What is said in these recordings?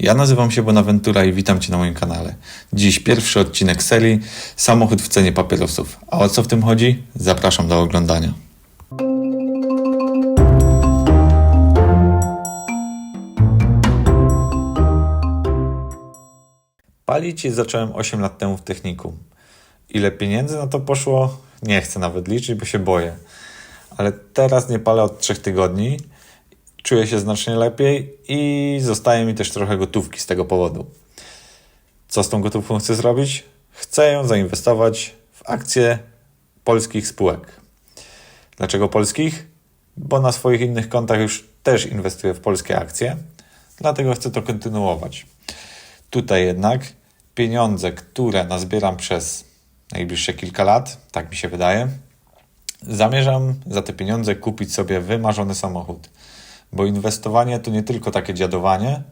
Ja nazywam się Bonaventura i witam Cię na moim kanale. Dziś pierwszy odcinek serii Samochód w cenie papierosów. A o co w tym chodzi? Zapraszam do oglądania. Palić zacząłem 8 lat temu w technikum. Ile pieniędzy na to poszło? Nie chcę nawet liczyć, bo się boję. Ale teraz nie palę od 3 tygodni. Czuję się znacznie lepiej i zostaje mi też trochę gotówki z tego powodu. Co z tą gotówką chcę zrobić? Chcę ją zainwestować w akcje polskich spółek. Dlaczego polskich? Bo na swoich innych kontach już też inwestuję w polskie akcje, dlatego chcę to kontynuować. Tutaj jednak pieniądze, które nazbieram przez najbliższe kilka lat, tak mi się wydaje, zamierzam za te pieniądze kupić sobie wymarzony samochód. Bo inwestowanie to nie tylko takie dziadowanie,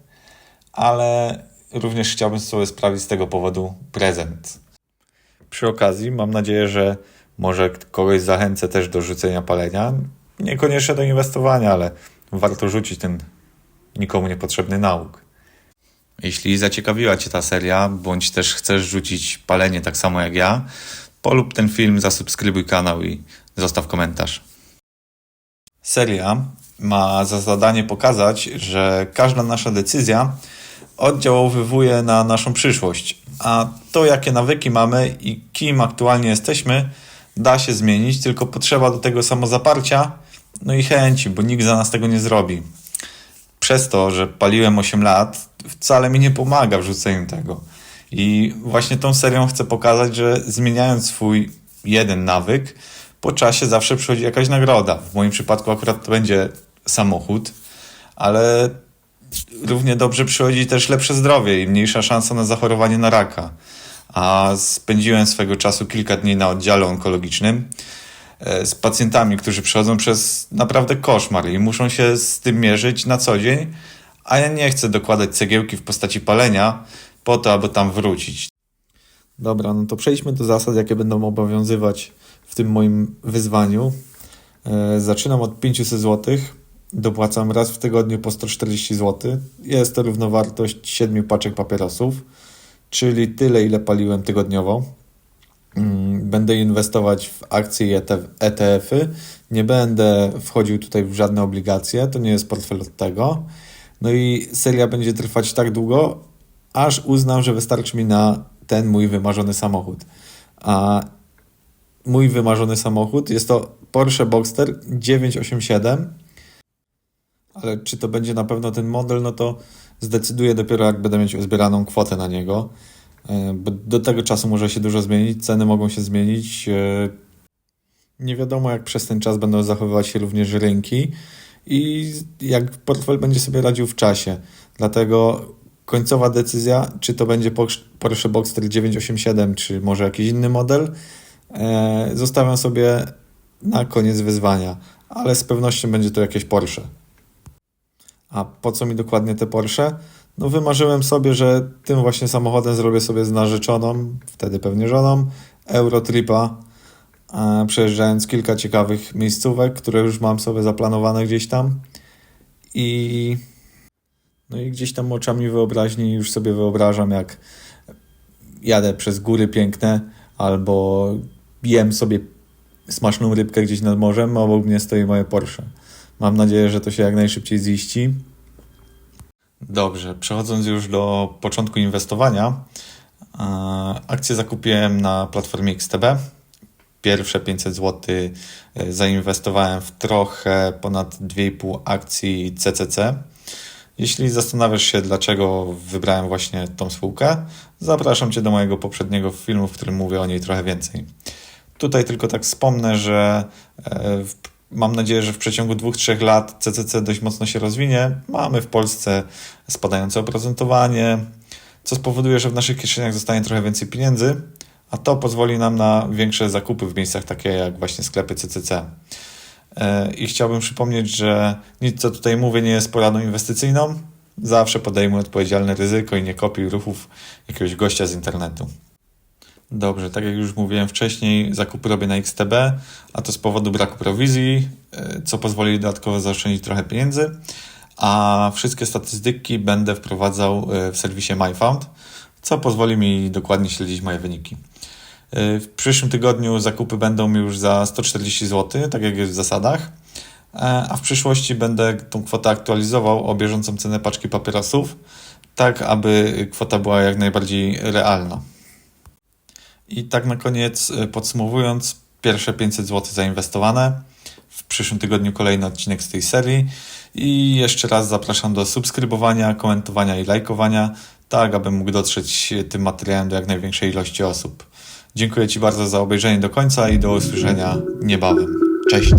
ale również chciałbym sobie sprawić z tego powodu prezent. Przy okazji mam nadzieję, że może kogoś zachęcę też do rzucenia palenia. Niekoniecznie do inwestowania, ale warto rzucić ten nikomu niepotrzebny nauk. Jeśli zaciekawiła Cię ta seria, bądź też chcesz rzucić palenie tak samo jak ja, polub ten film, zasubskrybuj kanał i zostaw komentarz. Seria ma za zadanie pokazać, że każda nasza decyzja oddziałowywuje na naszą przyszłość, a to, jakie nawyki mamy i kim aktualnie jesteśmy, da się zmienić, tylko potrzeba do tego samozaparcia, no i chęci, bo nikt za nas tego nie zrobi. Przez to, że paliłem 8 lat, wcale mi nie pomaga w rzuceniu tego. I właśnie tą serią chcę pokazać, że zmieniając swój jeden nawyk, po czasie zawsze przychodzi jakaś nagroda. W moim przypadku akurat to będzie samochód, ale równie dobrze przychodzi też lepsze zdrowie i mniejsza szansa na zachorowanie na raka. A spędziłem swego czasu kilka dni na oddziale onkologicznym e, z pacjentami, którzy przechodzą przez naprawdę koszmar i muszą się z tym mierzyć na co dzień, a ja nie chcę dokładać cegiełki w postaci palenia po to, aby tam wrócić. Dobra, no to przejdźmy do zasad, jakie będą obowiązywać w tym moim wyzwaniu. E, Zaczynam od 500 zł. Dopłacam raz w tygodniu po 140 zł. Jest to równowartość 7 paczek papierosów, czyli tyle, ile paliłem tygodniowo. Mm, Będę inwestować w akcje i ETF-y. Nie będę wchodził tutaj w żadne obligacje, to nie jest portfel od tego. No i seria będzie trwać tak długo, aż uznam, że wystarczy mi na ten mój wymarzony samochód. A mój wymarzony samochód jest to Porsche Boxster 987. Ale czy to będzie na pewno ten model, no to zdecyduję dopiero jak będę mieć uzbieraną kwotę na niego. E, Bo do tego czasu może się dużo zmienić, ceny mogą się zmienić. e, Nie wiadomo, jak przez ten czas będą zachowywać się również rynki i jak portfel będzie sobie radził w czasie. Dlatego końcowa decyzja, czy to będzie Porsche- Boxster 987, czy może jakiś inny model, e, zostawiam sobie na koniec wyzwania, ale z pewnością będzie to jakieś Porsche. A po co mi dokładnie te Porsche? No wymarzyłem sobie, że tym właśnie samochodem zrobię sobie z narzeczoną, wtedy pewnie żoną, Eurotripa, e, przejeżdżając kilka ciekawych miejscówek, które już mam sobie zaplanowane gdzieś tam i no i gdzieś tam oczami wyobraźni już sobie wyobrażam, jak jadę przez góry piękne albo jem sobie smaczną rybkę gdzieś nad morzem, a obok mnie stoi moje Porsche. Mam nadzieję, że to się jak najszybciej ziści. Dobrze, przechodząc już do początku inwestowania, e, akcje zakupiłem na platformie XTB. Pierwsze 500 zł zainwestowałem w trochę ponad 2,5 akcji CCC. Jeśli zastanawiasz się, dlaczego wybrałem właśnie tą spółkę, zapraszam Cię do mojego poprzedniego filmu, w którym mówię o niej trochę więcej. Tutaj tylko tak wspomnę, że e, w, mam nadzieję, że w przeciągu 2-3 lat CCC dość mocno się rozwinie. Mamy w Polsce spadające oprocentowanie, co spowoduje, że w naszych kieszeniach zostanie trochę więcej pieniędzy, a to pozwoli nam na większe zakupy w miejscach takie jak właśnie sklepy CCC. E, I chciałbym przypomnieć, że nic co tutaj mówię nie jest poradą inwestycyjną. Zawsze podejmuj odpowiedzialne ryzyko i nie kopiuj ruchów jakiegoś gościa z internetu. Dobrze, tak jak już mówiłem wcześniej, zakupy robię na XTB, a to z powodu braku prowizji, e, co pozwoli dodatkowo zaoszczędzić trochę pieniędzy. a wszystkie statystyki będę wprowadzał e, w serwisie MyFound, co pozwoli mi dokładnie śledzić moje wyniki. E, W przyszłym tygodniu zakupy będą już za 140 zł, tak jak jest w zasadach, a w przyszłości będę tą kwotę aktualizował o bieżącą cenę paczki papierosów, tak aby kwota była jak najbardziej realna. I tak na koniec, e, podsumowując, pierwsze 500 zł zainwestowane. W przyszłym tygodniu kolejny odcinek z tej serii. I jeszcze raz zapraszam do subskrybowania, komentowania i lajkowania, tak abym mógł dotrzeć tym materiałem do jak największej ilości osób. Dziękuję Ci bardzo za obejrzenie do końca i do usłyszenia niebawem. Cześć!